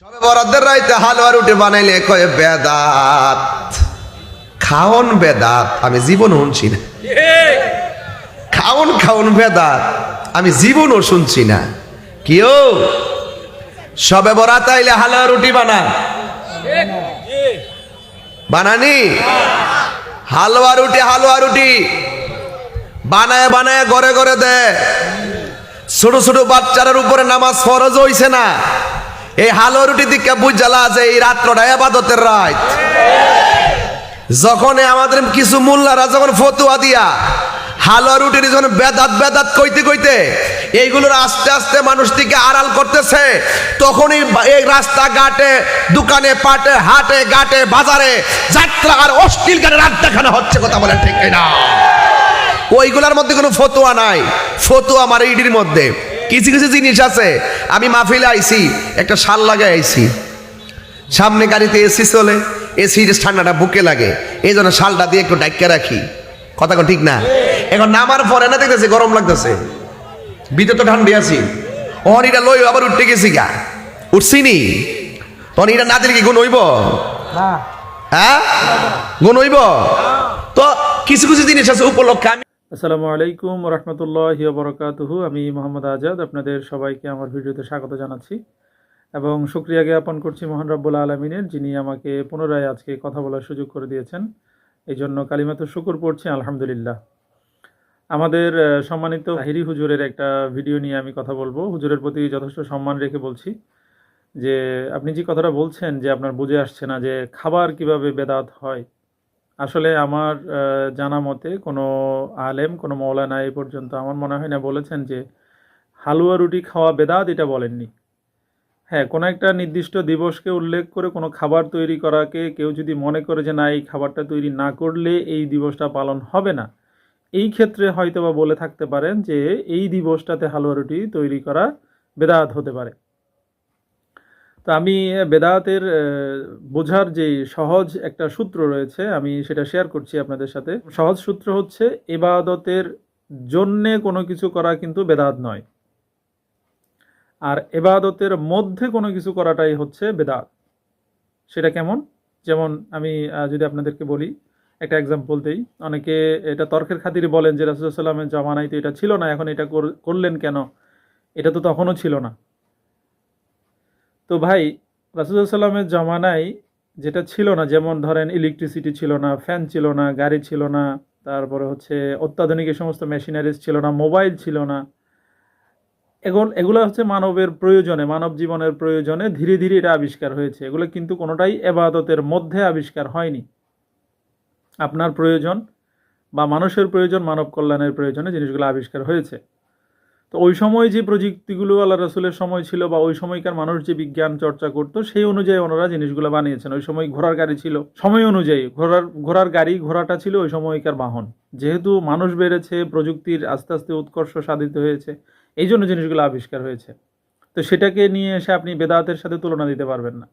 সবে বরাদ্দের রাইতে হালুয়া রুটি বানাইলে কয়ে, বেদাত। খাওন বেদাত। আমি জীবন শুনছি না। খাওন খাওন বেদাত। আমি জীবনও শুনছি না। কেউ সবে বরাত আইলে হালুয়া রুটি বানা। বানানি? হালুয়া রুটি হালুয়া রুটি। বানায় বানায় ঘরে ঘরে দে। ছোট ছোট বাচ্চাদের উপরে নামাজ ফরজ হইছে না। এই হালুয়া রুটি দিকে বুঝালা যে এই রাত্রটা এবাদতের রাত। যখন আমাদের কিছু মোল্লারা যখন ফতুয়া দিয়া হালুয়া রুটির যখন বেদাত বেদাত কইতে কইতে এইগুলোর আস্তে আস্তে মানুষ থেকে আড়াল করতেছে, তখনই এই রাস্তা ঘাটে দোকানে, পাটে, হাটে, ঘাটে, বাজারে যাত্রা আর অশ্লীল গানে রাত দেখানো হচ্ছে কথা বলে ঠিক না ওইগুলার মধ্যে কোনো ফতুয়া নাই। ফতুয়া আমার ইডির মধ্যে। কিছু কিছু জিনিস আছে। আমি মাহফিলে আইছি একটা শাল লাগাই আইছি। সামনে গাড়িতে এসি চলে এসি ঠান্ডাটা বুকে লাগে এই জন্য শালটা দিয়ে একটু ডাক্কা রাখি। কথা ঠিক না? এখন নামার পরে না দেখতেছে গরম লাগতেছে। ভিতরে তো ঠান্ডা আছি। ওহন এটা লই আবার উঠতে গেছি গা। উঠছি নি? তখন এটা না দিলে কি গুণ হইব? হ্যাঁ? গুণ হইব? তো কিছু কিছু জিনিস আছে উপলক্ষে আমি আসসালামু আলাইকুম রহমতুল্লাহ বরকাতুহু আমি মোহাম্মদ আজাদ, আপনাদের সবাইকে আমার ভিডিওতে স্বাগত জানাচ্ছি এবং সুক্রিয়া জ্ঞাপন করছি মোহন রব্বুল আলমিনের, যিনি আমাকে পুনরায় আজকে কথা বলার সুযোগ করে দিয়েছেন। এই জন্য কালিমাত শুকুর পড়ছি, আলহামদুলিল্লাহ। আমাদের সম্মানিত হিরি হুজুরের একটা ভিডিও নিয়ে আমি কথা বলব। হুজুরের প্রতি যথেষ্ট সম্মান রেখে বলছি যে, আপনি যে কথাটা বলছেন যে আপনার বুঝে আসছে না যে খাবার কীভাবে বেদাত হয় আসলে আমার জানা মতে কোনো আলেম, কোনো মৌলানা এই পর্যন্ত আমার মনে হয় না বলেছেন যে হালুয়া রুটি খাওয়া বেদাত এটা বলেননি। হ্যাঁ কোনো একটা নির্দিষ্ট দিবসকে উল্লেখ করে কোনো খাবার তৈরি করাকে কেউ যদি মনে করে যে না, এই খাবারটা তৈরি না করলে এই দিবসটা পালন হবে না, এই ক্ষেত্রে হয়তো বা বলে থাকতে পারেন যে এই দিবসটাতে হালুয়া রুটি তৈরি করা বেদাত হতে পারে। তো আমি বেদাতের বোঝার যে সহজ একটা সূত্র রয়েছে, আমি সেটা শেয়ার করছি আপনাদের সাথে। সহজ সূত্র হচ্ছে, এবাদতের জন্যে কোনো কিছু করা কিন্তু বেদাত নয়। আর এবাদতের মধ্যে কোনো কিছু করাটাই হচ্ছে বেদাত সেটা কেমন? যেমন আমি যদি আপনাদেরকে বলি, একটা এক্সাম্পল দেই। অনেকে এটা তর্কের খাতিরে বলেন যে রাসুলসাল্লামের জামানায় তো এটা ছিল না, এখন এটা কর- করলেন কেন? এটা তো তখনও ছিল না। তো ভাই রাসুলসাল্লামের জমানায় যেটা ছিল না, যেমন ধরেন ইলেকট্রিসিটি ছিল না ফ্যান ছিল না, গাড়ি ছিল না, তারপরে হচ্ছে অত্যাধুনিক এই সমস্ত মেশিনারিজ ছিল না মোবাইল ছিল না এগুলো এগুলো হচ্ছে মানবের প্রয়োজনে, মানব জীবনের প্রয়োজনে ধীরে ধীরে এটা আবিষ্কার হয়েছে। এগুলো কিন্তু কোনোটাই এবাদতের মধ্যে আবিষ্কার হয়নি। আপনার প্রয়োজন বা মানুষের প্রয়োজন, মানব কল্যাণের প্রয়োজনে জিনিসগুলো আবিষ্কার হয়েছে। তো ওই সময় যে প্রযুক্তিগুলো আল্লাহ রসুলের সময় ছিল বা ওই সময়কার মানুষ যে বিজ্ঞান চর্চা করতো, সেই অনুযায়ী ওনারা জিনিসগুলো বানিয়েছেন। ওই সময় ঘোড়ার গাড়ি ছিল। সময় অনুযায়ী ঘোড়ার ঘোড়ার গাড়ি, ঘোড়াটা ছিল ওই সময়কার বাহন। যেহেতু মানুষ বেড়েছে, প্রযুক্তির আস্তে আস্তে উৎকর্ষ সাধিত হয়েছে, এই জন্য জিনিসগুলো আবিষ্কার হয়েছে। তো সেটাকে নিয়ে এসে আপনি বেদাতের সাথে তুলনা দিতে পারবেন না।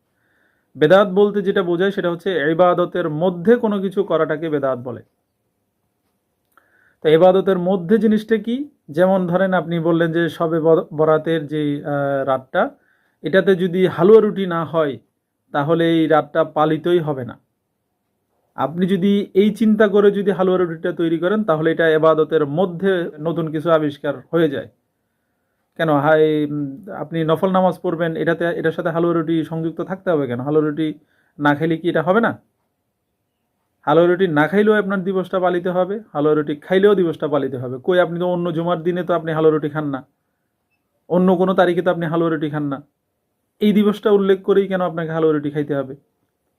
বেদাত বলতে যেটা বোঝায় সেটা হচ্ছে, ইবাদতের মধ্যে কোনো কিছু করাটাকে বেদাত বলে। তো এবাদতের মধ্যে জিনিসটা কি? যেমন ধরেন আপনি বললেন যে সবে বর- বরাতের যে রাতটা, এটাতে যদি হালুয়া রুটি না হয়, তাহলে এই রাতটা পালিতই হবে না। আপনি যদি এই চিন্তা করে যদি হালুয়া রুটিটা তৈরি করেন, তাহলে এটা এবাদতের মধ্যে নতুন কিছু আবিষ্কার হয়ে যায়। কেন? হাই আপনি নফল নামাজ পড়বেন, এটাতে, এটার সাথে হালুয়া রুটি সংযুক্ত থাকতে হবে কেন? হালুয়া রুটি না খেলে কি এটা হবে না? হালুয়া রুটি না খাইলেও আপনার দিবসটা পালিত হবে। হালুয়া রুটি খাইলেও দিবসটা পালিত হবে। কই, আপনি তো অন্য জুমার দিনে তো আপনি হালুয়া রুটি খান না। অন্য কোনো তারিখে তো আপনি হালুয়া রুটি খান না। এই দিবসটা উল্লেখ করেই কেন আপনাকে হালুয়া রুটি খাইতে হবে?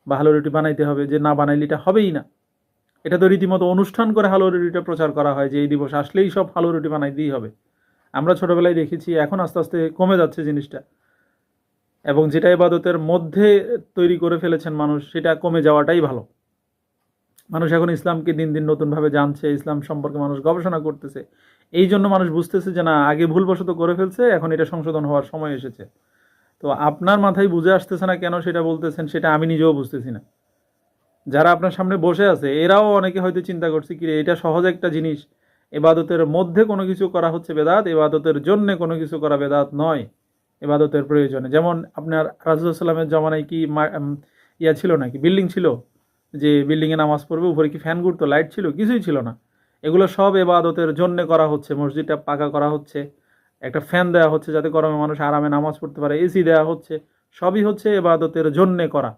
বা হালুয়া রুটি বানাইতে হবে যে না বানাইলে এটা হবেই না। এটা তো রীতিমতো অনুষ্ঠান করে হালুয়া রুটিটা প্রচার করা হয় যে এই দিবস আসলেই সব হালুয়া রুটি বানাইতেই হবে। আমরা ছোটোবেলায় দেখেছি, এখন আস্তে আস্তে কমে যাচ্ছে জিনিসটা। এবং যেটা ইবাদতের মধ্যে তৈরি করে ফেলেছেন মানুষ, সেটা কমে যাওয়াটাই ভালো। মানুষ এখন ইসলামকে দিন দিন নতুনভাবে জানছে, ইসলাম সম্পর্কে মানুষ গবেষণা করতেছে। এই জন্য মানুষ বুঝতেছে যে না, আগে ভুলবশত করে ফেলছে, এখন এটা সংশোধন হওয়ার সময় এসেছে। তো আপনার মাথায় বুঝে আসতেছে না কেন সেটা বলতেছেন, সেটা আমি নিজেও বুঝতেছি না। যারা আপনার সামনে বসে আছে, এরাও অনেকে হয়তো চিন্তা করছে, কি এটা সহজ একটা জিনিস। এবাদতের মধ্যে কোনো কিছু করা হচ্ছে বেদাত, এবাদতের জন্য কোনো কিছু করা বেদাত নয় ইবাদতের প্রয়োজনে। যেমন আপনার রাজুসাল্লামের জমানায় কি ইয়া ছিল নাকি? বিল্ডিং ছিল? যে বিল্ডিংয়ে নামাজ পড়বে, উপরে কি ফ্যান ঘুরতো? লাইট ছিল? কিছুই ছিল না। এগুলো সব এবাদতের জন্য করা হচ্ছে। মসজিদটা পাকা করা হচ্ছে। একটা ফ্যান দেওয়া হচ্ছে যাতে গরমে মানুষ আরামে নামাজ পড়তে পারে। এসি দেওয়া হচ্ছে। সবই হচ্ছে এবাদতের জন্যে করা।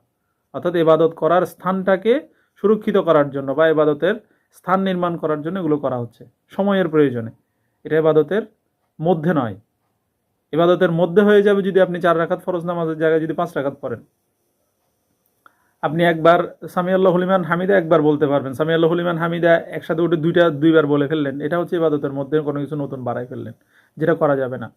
অর্থাৎ এবাদত করার স্থানটাকে সুরক্ষিত করার জন্য বা এবাদতের স্থান নির্মাণ করার জন্য এগুলো করা হচ্ছে। সময়ের প্রয়োজনে। এটা এবাদতের মধ্যে নয়। এবাদতের মধ্যে হয়ে যাবে যদি আপনি চার রাখাত ফরজ নামাজের জায়গায় যদি পাঁচ রাখাত পড়েন। আপনি একবার সামি আল্লাহ হলিমান হামিদা একবার বলতে পারবেন। সামি আল্লাহ হলিমান হামিদা একসাথে উঠে দুইটা, দুইবার বলে ফেললেন। এটা হচ্ছে ইবাদতের মধ্যে কোনো কিছু নতুন বাড়াই ফেললেন, যেটা করা যাবে না।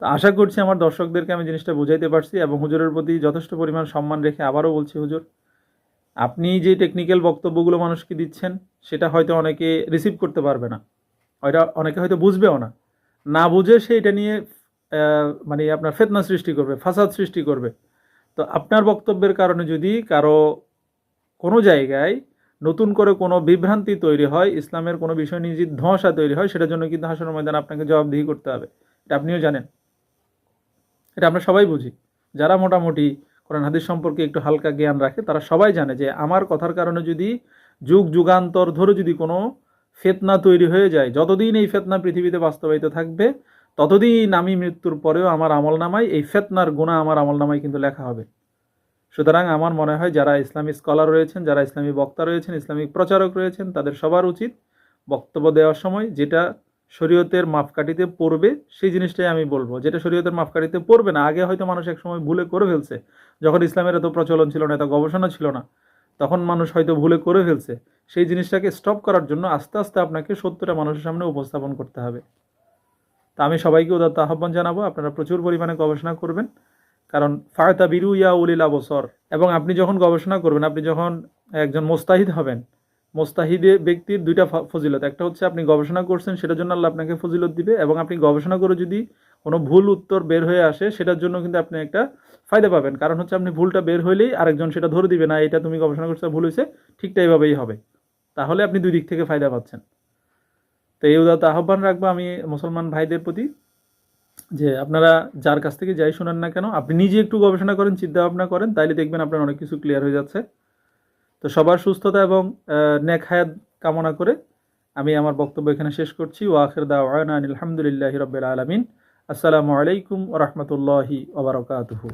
তো আশা করছি আমার দর্শকদেরকে আমি জিনিসটা বুঝাইতে পারছি এবং হুজুরের প্রতি যথেষ্ট পরিমাণ সম্মান রেখে আবারও বলছি, হুজুর, আপনি যে টেকনিক্যাল বক্তব্যগুলো মানুষকে দিচ্ছেন, সেটা হয়তো অনেকে রিসিভ করতে পারবে না। ওইটা অনেকে হয়তো বুঝবেও না। না বুঝে সে এটা নিয়ে মানে আপনার ফেতনা সৃষ্টি করবে, ফাসাদ সৃষ্টি করবে। তো আপনার বক্তব্যের কারণে যদি কারও কোনো জায়গায় নতুন করে কোনো বিভ্রান্তি তৈরি হয়, ইসলামের কোনো বিষয় নিয়ে যদি ধোঁয়াশা তৈরি হয়, সেটার জন্য কিন্তু হাসানোর ময়দান আপনাকে জবাবদিহি করতে হবে। এটা আপনিও জানেন। এটা আমরা সবাই বুঝি। যারা মোটামুটি কোরআন হাদিস সম্পর্কে একটু হালকা জ্ঞান রাখে, তারা সবাই জানে যে আমার কথার কারণে যদি যুগ, যুগান্তর ধরে যদি কোনো ফেতনা তৈরি হয়ে যায়, যতদিন এই ফেতনা পৃথিবীতে বাস্তবায়িত থাকবে ততদিন আমি মৃত্যুর পরেও আমার আমল নামায় এই ফেতনার গুণা আমার আমল নামায় কিন্তু লেখা হবে। সুতরাং আমার মনে হয় যারা ইসলামী স্কলার রয়েছেন, যারা ইসলামী বক্তা রয়েছেন ইসলামিক প্রচারক রয়েছেন, তাদের সবার উচিত বক্তব্য দেওয়ার সময় যেটা শরীয়তের মাপকাঠিতে পড়বে, সেই জিনিসটাই আমি বলব। যেটা শরীয়তের মাপকাঠিতে পড়বে না, আগে হয়তো মানুষ এক সময় ভুলে করে ফেলছে। যখন ইসলামের এত প্রচলন ছিল না, এত গবেষণা ছিল না, তখন মানুষ হয়তো ভুলে করে ফেলছে। সেই জিনিসটাকে স্টপ করার জন্য আস্তে আস্তে আপনাকে সত্যটা মানুষের সামনে উপস্থাপন করতে হবে। তা আমি সবাইকে উদাত্ত আহ্বান জানাব, আপনারা প্রচুর পরিমাণে গবেষণা করবেন। কারণ ফায়তা বিরু ইয়া উলিল আবসর, এবং আপনি যখন গবেষণা করবেন, আপনি যখন একজন মোস্তাহিদ হবেন, মোস্তাহিদে ব্যক্তির দুইটা ফজিলত। একটা হচ্ছে আপনি গবেষণা করছেন, সেটার জন্য আল্লাহ আপনাকে ফজিলত দিবে, এবং আপনি গবেষণা করে যদি কোনো ভুল উত্তর বের হয়ে আসে, সেটার জন্য কিন্তু আপনি একটা ফায়দা পাবেন। কারণ হচ্ছে আপনি ভুলটা বের হইলেই আরেকজন সেটা ধরে দিবে, না, এটা তুমি গবেষণা করছ, ভুল হয়েছে ঠিকটা এইভাবেই হবে। তাহলে আপনি দুই দিক থেকে ফায়দা পাচ্ছেন। তো এই উদাত আহ্বান রাখব আমি মুসলমান ভাইদের প্রতি যে আপনারা যার কাছ থেকে যাই শোনেন না কেন, আপনি নিজে একটু গবেষণা করেন চিন্তা ভাবনা করেন, তাইলে দেখবেন আপনার অনেক কিছু ক্লিয়ার হয়ে যাচ্ছে। তো সবার সুস্থতা এবং নেক হায়াত কামনা করে আমি আমার বক্তব্য এখানে শেষ করছি। ও আখির দাওয়ানা আলহামদুলিল্লাহ রবিল আলমিন। আসসালামু আলাইকুম ওরহমতুল্লাহি ওবরকাতুহু